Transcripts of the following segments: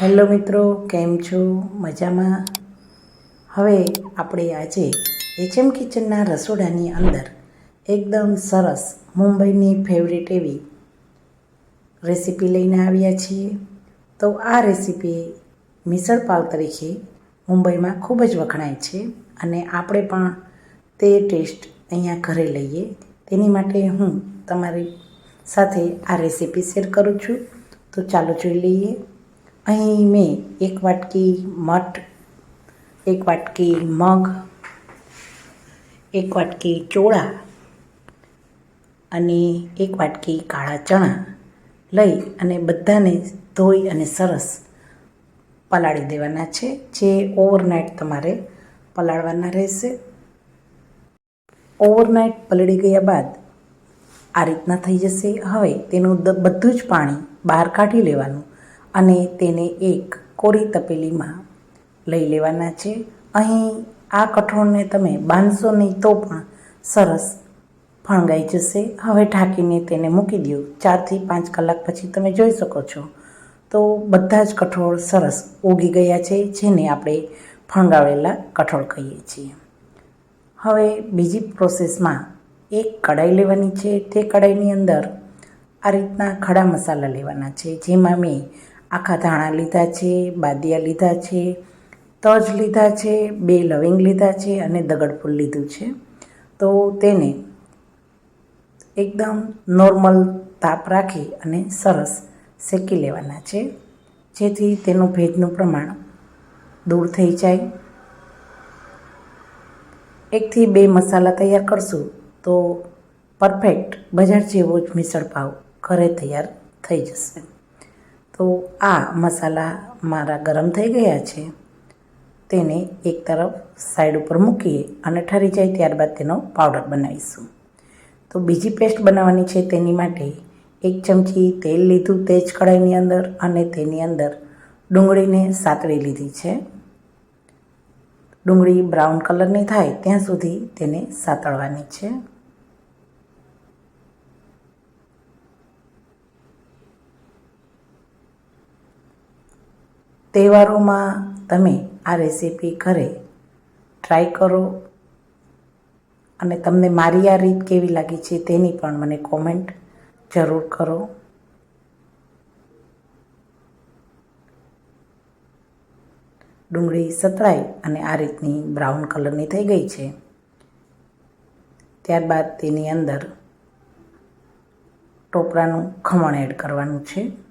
Hello મિત્રો, કેમ છો? મજામાં? હવે આપણે આજે એચએમ કિચનના રસોડાની અંદર એકદમ સરસ મુંબઈની ફેવરેટ એવી રેસીપી લઈને આવ્યા છીએ. તો આ રેસીપી મિસળ પાવ તરીકે મુંબઈમાં ખૂબ જ વખણાય છે અને આપણે પણ તે ટેસ્ટ અહીંયા ઘરે લઈએ. તેની માટે હું તમારી સાથે આ રેસીપી શેર કરું છું. તો ચાલો જોઈ લઈએ. અહીં મેં એક વાટકી મઠ, એક વાટકી મગ, એક વાટકી ચોળા અને એક વાટકી કાળા ચણા લઈ અને બધાને ધોઈ અને સરસ પલાળી દેવાના છે, જે ઓવરનાઇટ તમારે પલાળવાના રહેશે. ઓવરનાઇટ પલળી ગયા બાદ આ રીતના થઈ જશે. હવે તેનું બધું જ પાણી બહાર કાઢી લેવાનું. અને તેને એક કોરી તપેલીમાં લઈ લેવાના છે. અહીં આ કઠોળને તમે બાંધશો નહીં તો પણ સરસ ફણગાઈ જશે. હવે ઢાંકીને તેને મૂકી દો ચારથી પાંચ કલાક પછી તમે જોઈ શકો છો. તો બધા જ કઠોળ સરસ ઉગી ગયા છે, જેને આપણે ફણગાવેલા કઠોળ કહીએ છીએ. હવે બીજી પ્રોસેસમાં એક કઢાઈ લેવાની છે. તે કઢાઈની અંદર આ રીતના ખડા મસાલા લેવાના છે, જેમાં મેં આખા ધાણા લીધા છે, બાદિયા લીધા છે, તજ લીધા છે, બે લવિંગ લીધા છે અને દગડફૂલ લીધું છે. તો તેને એકદમ નોર્મલ તાપ રાખી અને સરસ શેકી લેવાના છે. જેથી તેનું ભેજનું પ્રમાણ દૂર થઈ જાય. એકથી બે મસાલા તૈયાર કરશું તો પરફેક્ટ બજાર જેવો જ મિસળ પાવ ઘરે તૈયાર થઈ જશે. તો આ મસાલા મારા ગરમ થઈ ગયા છે. તેને એક તરફ સાઈડ ઉપર મૂકીએ અને ઠરી જાય ત્યારબાદ તેનો પાવડર બનાવીશું. તો બીજી પેસ્ટ બનાવવાની છે તેની માટે એક ચમચી તેલ લીધું તેજ કઢાઈની અંદર અને તેની અંદર ડુંગળીને સાતળી લીધી છે. ડુંગળી બ્રાઉન કલરની થાય ત્યાં સુધી તેને સાતળવાની છે. તહેવારોમાં તમે આ રેસીપી ઘરે ટ્રાય કરો. અને તમને મારી આ રીત કેવી લાગી છે તેની પણ મને કોમેન્ટ જરૂર કરો. ડુંગળી સતળાઈ અને આ રીતની બ્રાઉન કલરની થઈ ગઈ છે. ત્યારબાદ તેની અંદર ટોપરાનું ખમણ એડ કરવાનું છે.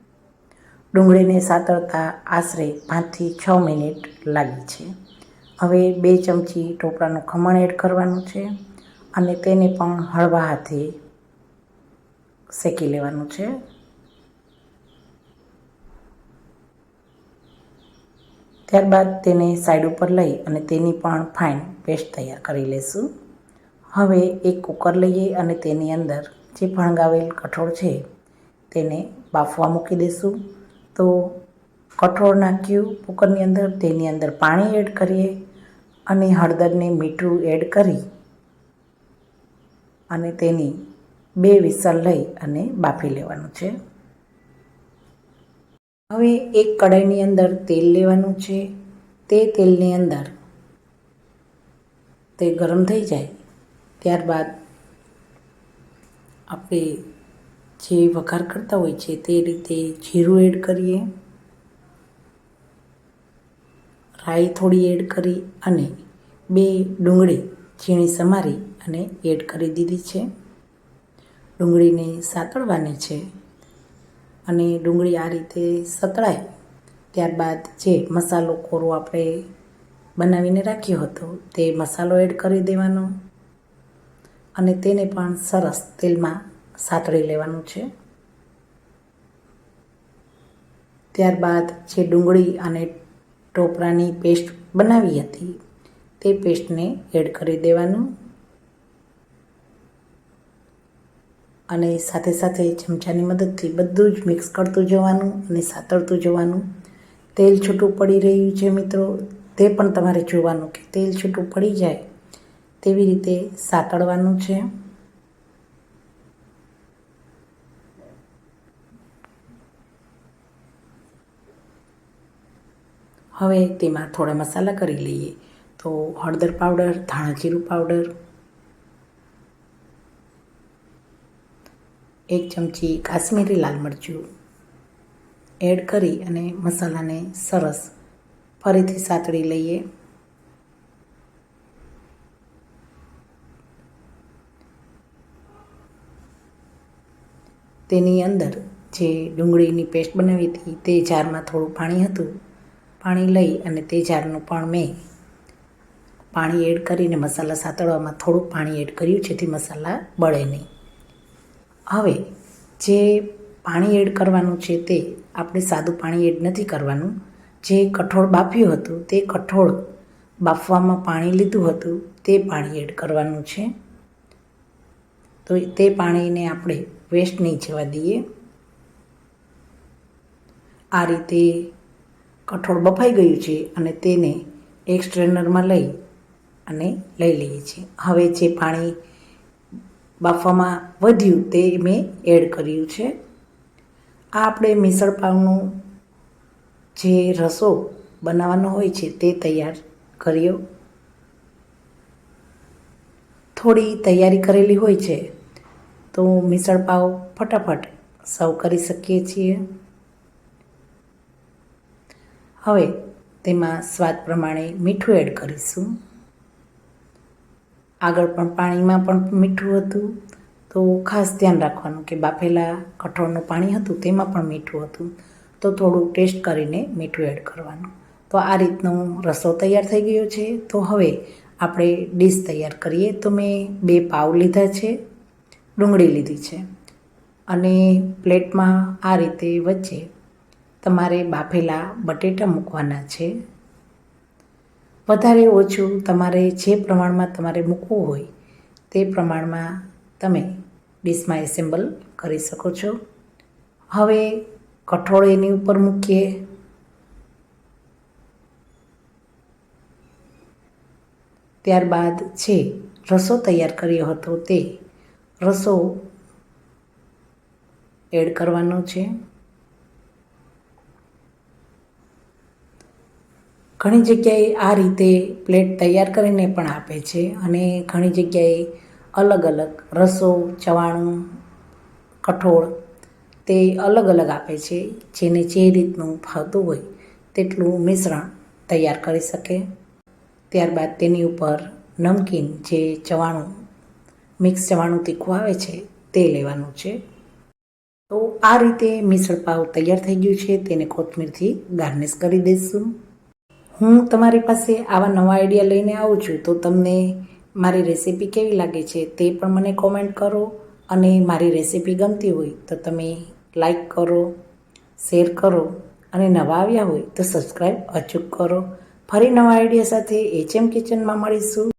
ડુંગળીને સાતળતા આશરે પાંચથી છ મિનિટ લાગી છે. હવે બે ચમચી ટોપરાનું ખમણ એડ કરવાનું છે અને તેને પણ હળવા હાથે શેકી લેવાનું છે. ત્યારબાદ તેને સાઈડ ઉપર લઈ અને તેની પણ ફાઇન પેસ્ટ તૈયાર કરી લઈશું હવે એક કુકર લઈએ અને તેની અંદર જે ભણગાવેલ કઠોળ છે તેને બાફવા મૂકી દઈશું તો કઠોળ નાખ્યું કુકરની અંદર, તેની અંદર પાણી એડ કરીએ અને હળદરને મીઠું એડ કરી અને તેની બે વિસલ લઈ અને બાફી લેવાનું છે. હવે એક કઢાઈની અંદર તેલ લેવાનું છે. તે તેલની અંદર તે ગરમ થઈ જાય. ત્યારબાદ આપણે જે વઘાર કરતા હોય છે તે રીતે જીરું એડ કરીએ. રાઈ થોડી એડ કરી અને બે ડુંગળી ઝીણી સમારી અને એડ કરી દીધી છે. ડુંગળીને સાતળવાની છે અને ડુંગળી આ રીતે સતળાય. ત્યારબાદ જે મસાલો કોરો આપણે બનાવીને રાખ્યો હતો તે મસાલો એડ કરી દેવાનો અને તેને પણ સરસ તેલમાં સાતળી લેવાનું છે. ત્યારબાદ જે ડુંગળી અને ટોપરાની પેસ્ટ બનાવી હતી, તે પેસ્ટને એડ કરી દેવાનું. અને સાથે સાથે ચમચાની મદદથી બધું જ મિક્સ કરતું જવાનું અને સાતળતું જવાનું. તેલ છૂટું પડી રહ્યું છે મિત્રો, તે પણ તમારે જોવાનું કે તેલ છૂટું પડી જાય તેવી રીતે સાતળવાનું છે. હવે તેમાં થોડા મસાલા કરી લઈએ. તો હળદર પાવડર, ધાણાજીરું પાવડર, એક ચમચી કાશ્મીરી લાલ મરચું એડ કરી અને મસાલાને સરસ ફરીથી સાતળી લઈએ. તેની અંદર જે ડુંગળીની પેસ્ટ બનાવી હતી તે જારમાં થોડું પાણી હતું. પાણી લઈ અને તે જારનું પણ મેં પાણી એડ કરીને મસાલા સાતળવામાં થોડું પાણી એડ કર્યું, જેથી મસાલા બળે નહીં. હવે, જે પાણી એડ કરવાનું છે તે આપણે સાદું પાણી એડ નથી કરવાનું. જે કઠોળ બાફ્યું હતું, તે કઠોળ બાફવામાં પાણી લીધું હતું, તે પાણી એડ કરવાનું છે. તો તે પાણીને આપણે વેસ્ટ નહીં જવા દઈએ. આ રીતે કઠોળ બફાઈ ગયું છે અને તેને એક સ્ટ્રેનરમાં લઈ અને લઈ લઈએ છીએ. હવે જે પાણી બાફવામાં વધ્યું તે મેં એડ કર્યું છે. આ આપણે મિસળ પાવનું જે રસો બનાવવાનો હોય છે તે તૈયાર કર્યો. થોડી તૈયારી કરેલી હોય છે તો મિસળ પાવ ફટાફટ સર્વ કરી શકીએ છીએ. હવે તેમાં સ્વાદ પ્રમાણે મીઠું એડ કરીશું. આગળ પણ પાણીમાં પણ મીઠું હતું. તો ખાસ ધ્યાન રાખવાનું કે બાફેલા કઠોળનું પાણી હતું તેમાં પણ મીઠું હતું. તો થોડું ટેસ્ટ કરીને મીઠું એડ કરવાનું. તો આ રીતનો રસો તૈયાર થઈ ગયો છે. તો હવે આપણે ડીશ તૈયાર કરીએ. તો મેં બે પાવ લીધા છે. ડુંગળી લીધી છે. અને પ્લેટમાં આ રીતે વચ્ચે તમારે બાફેલા બટેટા મૂકવાના છે. વધારે ઓછું તમારે જે પ્રમાણમાં તમારે મૂકવું હોય તે પ્રમાણમાં તમે ડીશમાં એસેમ્બલ કરી શકો છો. હવે કઠોળ એની ઉપર મૂકીએ. ત્યારબાદ છે રસો તૈયાર કર્યો હતો તે રસો એડ કરવાનો છે. ઘણી જગ્યાએ આ રીતે પ્લેટ તૈયાર કરીને પણ આપે છે અને ઘણી જગ્યાએ અલગ અલગ રસો, ચવાણું, કઠોળ તે અલગ અલગ આપે છે. જેને જે રીતનું ફાવતું હોય તેટલું મિશ્રણ તૈયાર કરી શકે. ત્યારબાદ તેની ઉપર નમકીન જે ચવાણું, મિક્સ ચવાણું તીખું આવે છે તે લેવાનું છે. તો આ રીતે મિસળ પાવ તૈયાર થઈ ગયું છે. તેને કોથમીરથી ગાર્નિશ કરી દઈશું. હું તમારી પાસે આવા નવા આઈડિયા લઈને આવું છું, તો તમને મારી રેસીપી કેવી લાગે છે તે પણ મને કોમેન્ટ કરો અને મારી રેસીપી ગમતી હોય તો તમે લાઈક કરો શેર કરો અને નવા આવ્યા હોય તો સબસ્ક્રાઈબ અચૂક કરો. ફરી નવા આઈડિયા સાથે એચએમ કિચનમાં મળીશું.